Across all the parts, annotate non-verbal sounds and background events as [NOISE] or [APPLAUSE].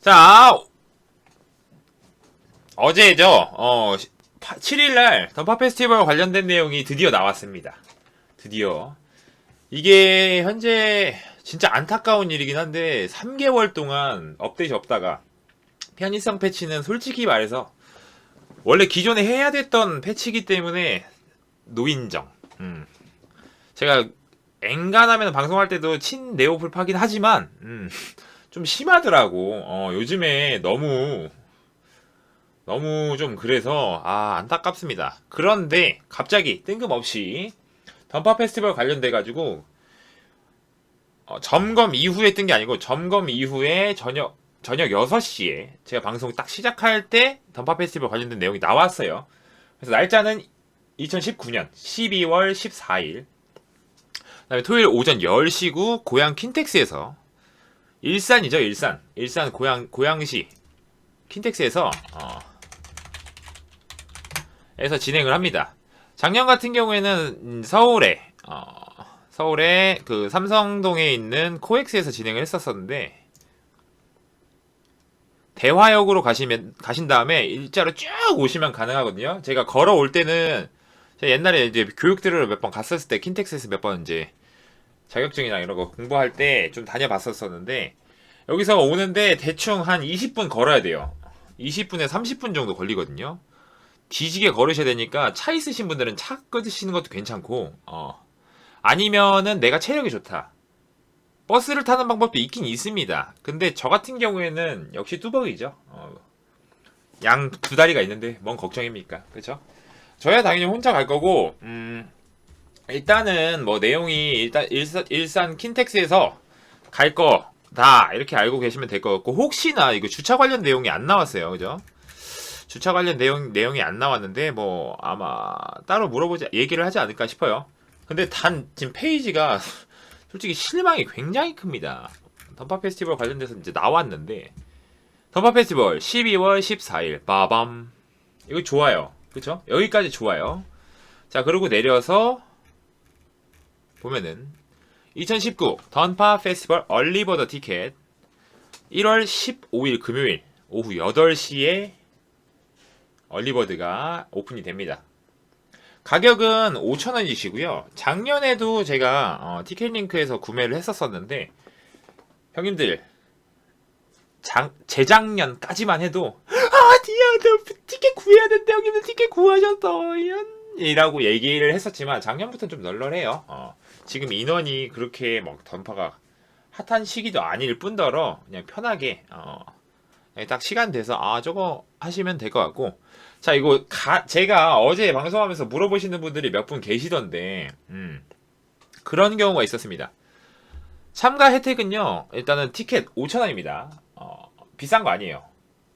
자, 어제죠. 어, 7일날 던파 페스티벌 관련된 내용이 드디어 나왔습니다. 드디어. 이게 현재 진짜 안타까운 일이긴 한데 3개월 동안 업데이트 없다가 편의성 패치는 솔직히 말해서 원래 기존에 해야 됐던 패치이기 때문에 노인정. 음. 제가 엔간하면 방송할 때도 친 네오풀파긴 하지만 음, 좀 심하더라고. 어, 요즘에 너무 너무 좀 그래서 아 안타깝습니다. 그런데 갑자기 뜬금없이 던파 페스티벌 관련돼 가지고 어, 점검 이후에 뜬 게 아니고 점검 이후에 저녁 저녁 6시에 제가 방송 딱 시작할 때 던파 페스티벌 관련된 내용이 나왔어요. 그래서 날짜는 2019년 12월 14일. 그다음에 토요일 오전 10시구 고향 킨텍스에서 일산이죠, 일산. 일산 고향 고향시 킨텍스에서 어, 에서 진행을 합니다. 작년 같은 경우에는 음, 서울에 어, 서울에 그 삼성동에 있는 코엑스에서 진행을 했었었는데 대화역으로 가시면 가신 다음에 일자로 쭉 오시면 가능하거든요. 제가 걸어올 때는 제가 옛날에 이제 교육들을 몇번 갔었을 때 킨텍스에서 몇 번 이제 자격증이나 이런 거 공부할 때 좀 다녀봤었었는데 여기서 오는데 대충 한 20분 걸어야 돼요. 20분에 30분 정도 걸리거든요. 뒤지게 걸으셔야 되니까 차 있으신 분들은 차 끄시는 것도 괜찮고 어. 아니면은 내가 체력이 좋다. 버스를 타는 방법도 있긴 있습니다. 근데 저 같은 경우에는 역시 뚜벅이죠. 어. 양 두 다리가 있는데 뭔 걱정입니까? 그렇죠? 저야 당연히 혼자 갈 거고 음, 일단은 뭐 내용이 일단 일산, 일산 킨텍스에서 갈 거 다 이렇게 알고 계시면 될 것 같고 혹시나 이거 주차 관련 내용이 안 나왔어요, 그죠? 주차 관련 내용 내용이 안 나왔는데 뭐 아마 따로 물어보지 얘기를 하지 않을까 싶어요. 근데 단 지금 페이지가 [LAUGHS] 솔직히 실망이 굉장히 큽니다. 던파 페스티벌 관련돼서 이제 나왔는데 던파 페스티벌 12월 14일 빠밤 이거 좋아요. 그쵸? 여기까지 좋아요. 자 그리고 내려서 보면은 2019 던파 페스티벌 얼리버더 티켓 1월 15일 금요일 오후 8시에 얼리버드가 오픈이 됩니다. 가격은 5,000원이시고요. 작년에도 제가 어, 티켓링크에서 구매를 했었었는데 형님들 장, 재작년까지만 해도 아 디아 너 티켓 구해야 된대 형님들 티켓 구하셨어 이라고 얘기를 했었지만 작년부터는 좀 널널해요. 어, 지금 인원이 그렇게 막 던파가 핫한 시기도 아닐 뿐더러 그냥 편하게 어, 그냥 딱 시간 돼서 아 저거 하시면 될 것 같고 자 이거 가, 제가 어제 방송하면서 물어보시는 분들이 몇 분 계시던데 음, 그런 경우가 있었습니다. 참가 혜택은요 일단은 티켓 5,000원입니다. 어, 비싼 거 아니에요.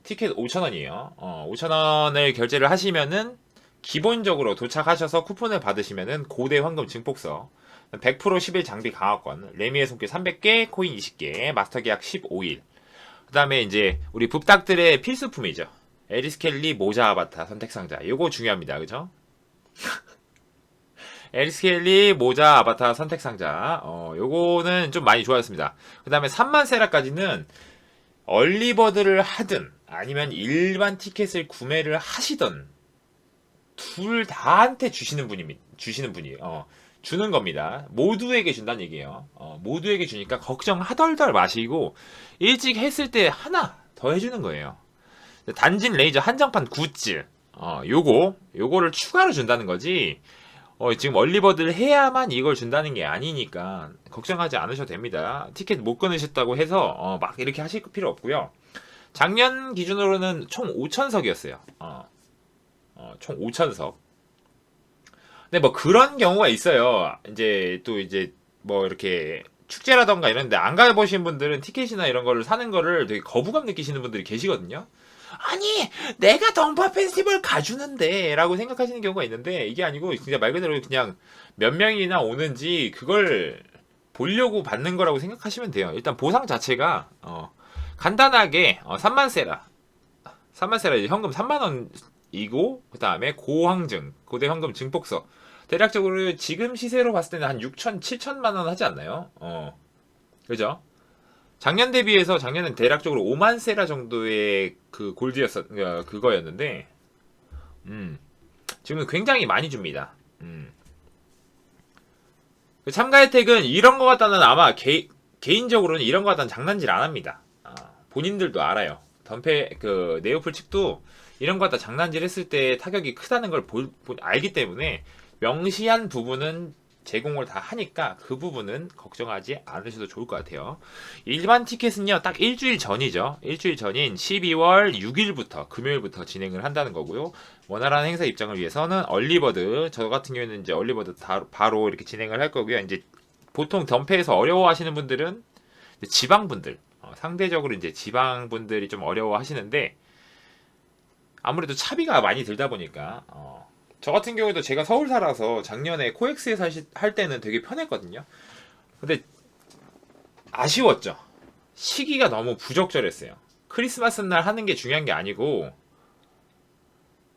티켓 5,000원이에요. 어, 5,000원을 결제를 하시면은 기본적으로 도착하셔서 쿠폰을 받으시면은 고대 황금 증폭서 100% 10일 장비 강화권, 레미의 손길 300개, 코인 20개, 마스터 계약 15일. 그 다음에 이제 우리 북닥들의 필수품이죠. 에리스켈리 모자 아바타 선택 상자. 요거 중요합니다. 그죠? [LAUGHS] 에리스켈리 모자 아바타 선택 상자. 어, 요거는 좀 많이 좋아졌습니다. 그 다음에 3만 세라까지는 얼리버드를 하든 아니면 일반 티켓을 구매를 하시던 둘 다한테 주시는 분입니다. 주시는 분이에요. 어, 주는 겁니다. 모두에게 준다는 얘기예요. 어, 모두에게 주니까 걱정 하덜덜 마시고 일찍 했을 때 하나 더 해주는 거예요. 단진 레이저 한정판 굿즈. 어, 요거 요거를 추가로 준다는 거지. 어, 지금 얼리버드를 해야만 이걸 준다는 게 아니니까 걱정하지 않으셔도 됩니다. 티켓 못 끊으셨다고 해서 어, 막 이렇게 하실 필요 없고요. 작년 기준으로는 총 5천석이었어요. 어, 어, 총 5천석. 근데 뭐 그런 경우가 있어요. 이제 또 이제 뭐 이렇게 축제라던가 이런데 안 가보신 분들은 티켓이나 이런 거를 사는 거를 되게 거부감 느끼시는 분들이 계시거든요. 아니 내가 던파 페스티벌 가주는데 라고 생각하시는 경우가 있는데 이게 아니고 진짜 말 그대로 그냥 몇 명이나 오는지 그걸 보려고 받는 거라고 생각하시면 돼요. 일단 보상 자체가 어, 간단하게 어, 3만 세라 3만 세라 이제 현금 3만 원 이고 그 다음에 고황증 고대 현금 증폭서 대략적으로 지금 시세로 봤을 때는 한 6천 7천만 원 하지 않나요? 어 그죠? 작년 대비해서 작년엔 대략적으로 5만 세라 정도의 그 골드였었 어, 그거였는데 음 지금은 굉장히 많이 줍니다. 음. 그 참가 혜택은 이런 거 갖다는 아마 개, 개인적으로는 이런 거 갖다는 장난질 안 합니다. 아, 본인들도 알아요. 덤페 그 네오플 측도 이런 거 갖다 장난질 했을 때 타격이 크다는 걸 볼- 볼- 알기 때문에 명시한 부분은 제공을 다 하니까 그 부분은 걱정하지 않으셔도 좋을 것 같아요. 일반 티켓은요, 딱 일주일 전이죠. 일주일 전인 12월 6일부터, 금요일부터 진행을 한다는 거고요. 원활한 행사 입장을 위해서는 얼리버드, 저 같은 경우에는 이제 얼리버드 다- 바로 이렇게 진행을 할 거고요. 이제 보통 덤페에서 어려워하시는 분들은 지방분들, 어, 상대적으로 이제 지방 분들이 좀 어려워 하시는데 아무래도 차비가 많이 들다 보니까 어, 저 같은 경우에도 제가 서울 살아서 작년에 코엑스에서 하시- 할 때는 되게 편했거든요. 근데 아쉬웠죠. 시기가 너무 부적절했어요. 크리스마스 날 하는 게 중요한 게 아니고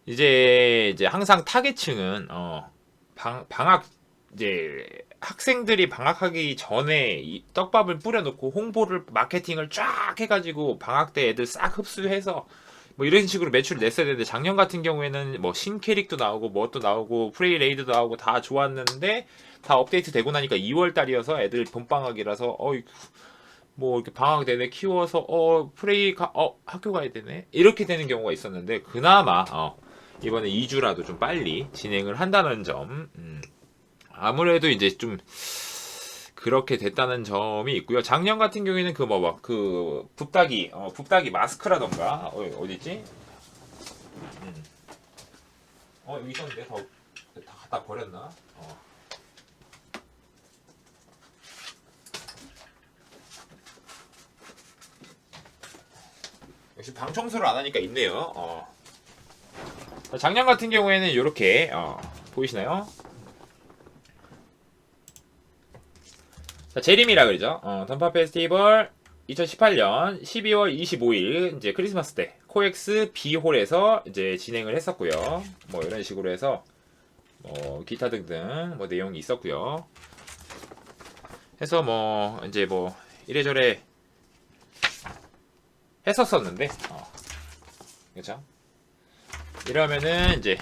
이제 이제 항상 타겟층은 어, 방, 방학 이제 학생들이 방학하기 전에 이 떡밥을 뿌려놓고 홍보를 마케팅을 쫙 해가지고 방학 때 애들 싹 흡수해서 뭐 이런 식으로 매출 냈어야 되는데 작년 같은 경우에는 뭐 신 캐릭도 나오고 뭣도 나오고 프레이 레이드도 나오고 다 좋았는데 다 업데이트 되고 나니까 2월 달이어서 애들 봄방학이라서 어이 뭐 이렇게 방학 내내 키워서 어 프레이 가, 어 학교 가야 되네? 이렇게 되는 경우가 있었는데 그나마 어 이번에 2주라도 좀 빨리 진행을 한다는 점 음, 아무래도 이제 좀 그렇게 됐다는 점이 있고요. 작년 같은 경우에는 그 뭐 막 그 붓다기 어 붓다기 마스크라던가 어, 어디 있지? 음. 어 여기 있었는데 더, 다 갖다 버렸나? 어. 역시 방 청소를 안 하니까 있네요. 어. 작년 같은 경우에는 이렇게 어, 보이시나요? 자, 제림이라 그러죠. 어, 던파 페스티벌 2018년 12월 25일 이제 크리스마스 때 코엑스 B홀에서 이제 진행을 했었고요. 뭐 이런 식으로 해서 뭐 기타 등등 뭐 내용이 있었고요. 해서 뭐 이제 뭐 이래저래 했었었는데 어. 그렇죠? 이러면은 이제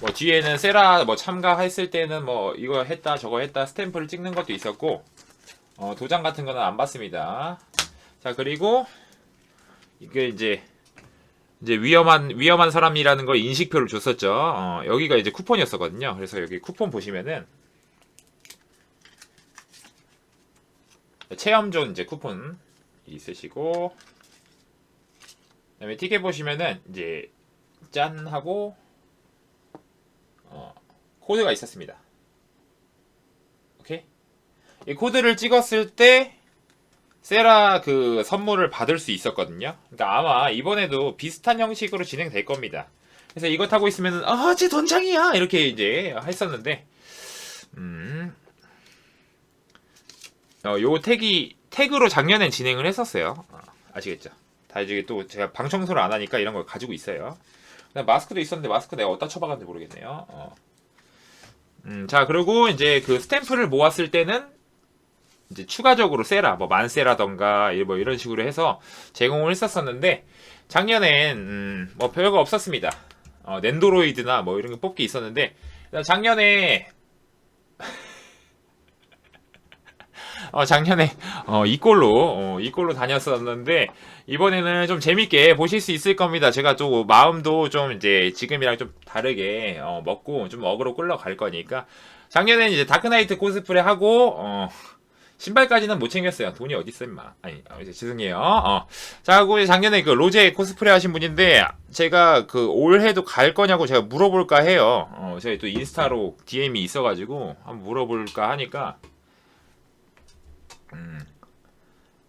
뭐 뒤에는 세라 뭐 참가했을 때는 뭐 이거 했다 저거 했다 스탬프를 찍는 것도 있었고 어, 도장 같은 거는 안 받습니다. 자 그리고 이게 이제 이제 위험한 위험한 사람이라는 거 인식표를 줬었죠. 어, 여기가 이제 쿠폰이었었거든요. 그래서 여기 쿠폰 보시면은 체험존 이제 쿠폰 있으시고 그다음에 티켓 보시면은 이제 짠 하고 어, 코드가 있었습니다. 오케이? 이 코드를 찍었을 때 세라 그 선물을 받을 수 있었거든요. 그러니까 아마 이번에도 비슷한 형식으로 진행될 겁니다. 그래서 이거 타고 있으면은 아제 돈장이야 이렇게 이제 했었는데 음. 어, 요 태기 태그로 작년엔 진행을 했었어요. 어, 아시겠죠? 다 이제 또 제가 방 청소를 안 하니까 이런 걸 가지고 있어요. 마스크도 있었는데 마스크 내가 어디다 처박았는지 모르겠네요. 어. 음, 자 그리고 이제 그 스탬프를 모았을 때는 이제 추가적으로 세라, 뭐 만세라던가 뭐 이런 식으로 해서 제공을 했었었는데 작년엔 음, 뭐 별거 없었습니다. 어, 넨도로이드나 뭐 이런 거 뽑기 있었는데 작년에 어, 작년에 어, 이 꼴로 어, 이 꼴로 다녔었는데 이번에는 좀 재밌게 보실 수 있을 겁니다. 제가 또 마음도 좀 이제 지금이랑 좀 다르게 어, 먹고 좀 어그로 끌러갈 거니까 작년에는 이제 다크나이트 코스프레 하고 어, 신발까지는 못 챙겼어요. 돈이 어디 있어 임마. 아니 어, 죄송해요. 어. 자 이제 작년에 그 로제 코스프레 하신 분인데 제가 그 올해도 갈 거냐고 제가 물어볼까 해요. 어, 저희 또 인스타로 DM이 있어가지고 한번 물어볼까 하니까 음.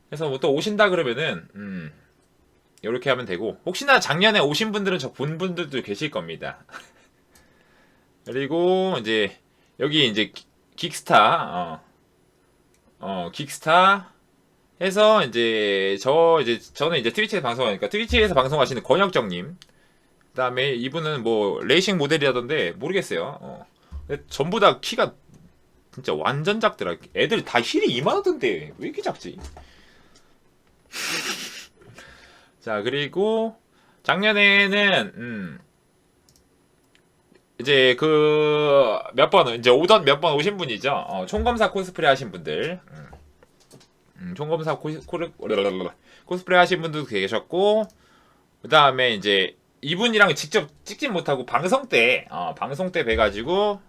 그래서 뭐 또 오신다 그러면은 음. 이렇게 하면 되고 혹시나 작년에 오신 분들은 저 본 분들도 계실 겁니다. [LAUGHS] 그리고 이제 여기 이제 기- 긱스타 어, 어 긱스타 해서 이제 저 이제 저는 이제 트위치에서 방송하니까 트위치에서 방송하시는 권혁정님 그다음에 이분은 뭐 레이싱 모델이라던데 모르겠어요. 어. 전부 다 키가 진짜 완전 작더라. 애들 다 힐이 이만하던데 왜 이렇게 작지? [LAUGHS] 자 그리고 작년에는 음 이제 그 몇 번 이제 오던 몇번 오신 분이죠. 어, 총검사 코스프레 하신 분들. 음. 음, 총검사 코, 코르, 코스프레 하신 분도 계셨고 그 다음에 이제 이분이랑 직접 찍진 못하고 방송 때 어, 방송 때 뵈가지고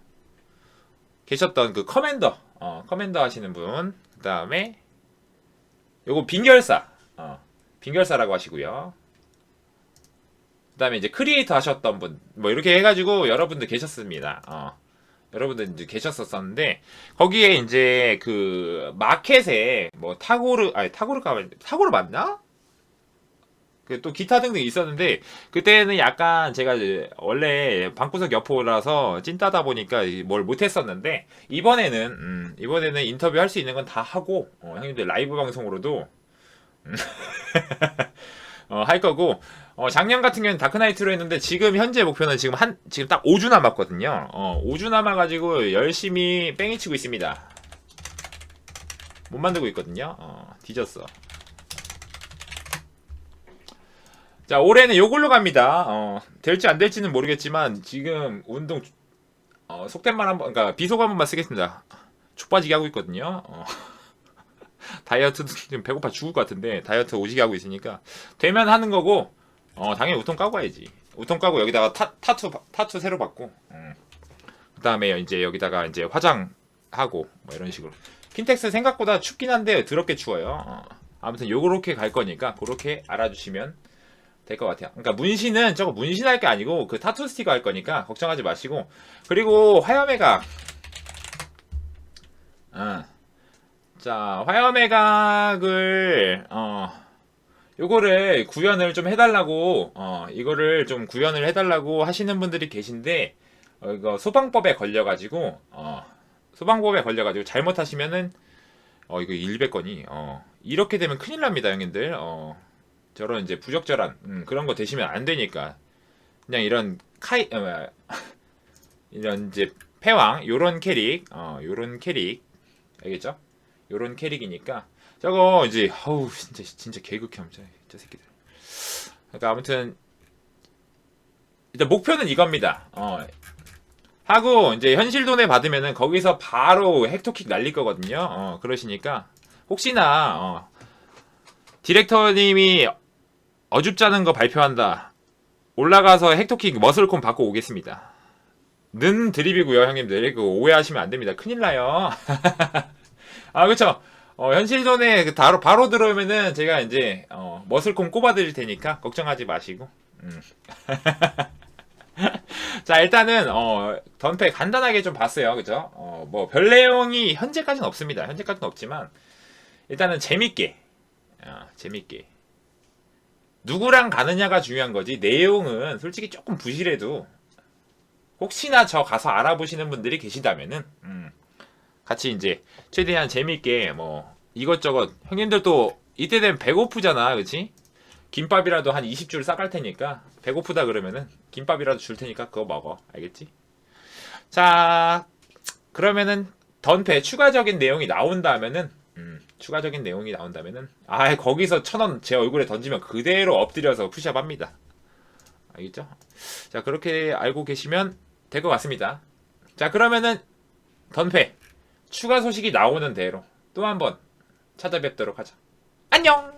계셨던 그 커맨더 어, 커맨더 하시는 분. 그 다음에 요거 빙결사 어, 빙결사라고 하시고요. 그 다음에 이제 크리에이터 하셨던 분 뭐 이렇게 해가지고 여러분들 계셨습니다. 어. 여러분들 이제 계셨었었는데 거기에 이제 그 마켓에 뭐 타고르 아니 타고르가 타고르 맞나? 그 또 기타 등등 있었는데 그때는 약간 제가 원래 방구석 여포라서 찐따다 보니까 뭘 못했었는데 이번에는 음, 이번에는 인터뷰 할 수 있는 건 다 하고 어, 형님들 라이브 방송으로도 음, [LAUGHS] 어, 할 거고 어, 작년 같은 경우는 다크나이트로 했는데 지금 현재 목표는 지금 한 지금 딱 5주 남았거든요. 어, 5주 남아 가지고 열심히 뺑이 치고 있습니다. 못 만들고 있거든요. 어, 뒤졌어. 자 올해는 요걸로 갑니다. 어, 될지 안 될지는 모르겠지만 지금 운동 어, 속된 말 한번 그러니까 비속 한 번만 쓰겠습니다. 촉 빠지게 하고 있거든요. 어. [LAUGHS] 다이어트 지금 배고파 죽을 것 같은데 다이어트 오지게 하고 있으니까 되면 하는 거고 어 당연히 우통 까고 와야지 우통 까고 여기다가 타, 타투 타투 새로 받고 음. 그다음에 이제 여기다가 이제 화장하고 뭐 이런 식으로 킨텍스 생각보다 춥긴 한데 더럽게 추워요 어. 아무튼 요렇게 갈 거니까 그렇게 알아주시면 될 것 같아요. 그러니까 문신은 저거 문신할 게 아니고 그 타투 스티커 할 거니까 걱정하지 마시고. 그리고 화염애각 어. 자, 화염의각을 어 요거를 구현을 좀 해달라고 어 이거를 좀 구현을 해달라고 하시는 분들이 계신데 어, 이거 소방법에 걸려가지고 어 소방법에 걸려가지고 잘못하시면은 어 이거 100건이 어 이렇게 되면 큰일 납니다 형님들. 어 저런 이제 부적절한 음, 그런 거 되시면 안 되니까 그냥 이런 카이 어. [LAUGHS] 이런 이제 패왕 요런 캐릭 어 요런 캐릭 알겠죠? 요런 캐릭이니까 저거 이제 아우 진짜 진짜 개극혐 저, 저 새끼들. 그러니까 아무튼 일단 목표는 이겁니다. 어. 하고 이제 현실 돈에 받으면은 거기서 바로 헥토킥 날릴 거거든요. 어, 그러시니까 혹시나 어, 디렉터님이 어줍잖은 거 발표한다. 올라가서 헥토킥 머슬콘 받고 오겠습니다. 는 드립이고요, 형님들. 그 오해하시면 안 됩니다. 큰일 나요. [LAUGHS] 아, 그쵸. 어, 현실전에 그 바로, 바로 들어오면은 제가 이제, 어, 머슬콤 꼽아드릴 테니까 걱정하지 마시고. 음. [LAUGHS] 자, 일단은, 어, 던패 간단하게 좀 봤어요. 그죠? 어, 뭐, 별 내용이 현재까지는 없습니다. 현재까지는 없지만, 일단은 재밌게, 어, 재밌게. 누구랑 가느냐가 중요한 거지, 내용은 솔직히 조금 부실해도, 혹시나 저 가서 알아보시는 분들이 계시다면은, 음, 같이 이제 최대한 재밌게 뭐 이것저것 형님들도 이때 되면 배고프잖아 그치? 김밥이라도 한 20줄 싸갈 테니까 배고프다 그러면은 김밥이라도 줄 테니까 그거 먹어 알겠지? 자 그러면은 던패 추가적인 내용이 나온다면은 음, 추가적인 내용이 나온다면은 아 거기서 천 원 제 얼굴에 던지면 그대로 엎드려서 푸시업 합니다 알겠죠? 자 그렇게 알고 계시면 될 것 같습니다 자 그러면은 던패 추가 소식이 나오는 대로 또 한번 찾아뵙도록 하자. 안녕!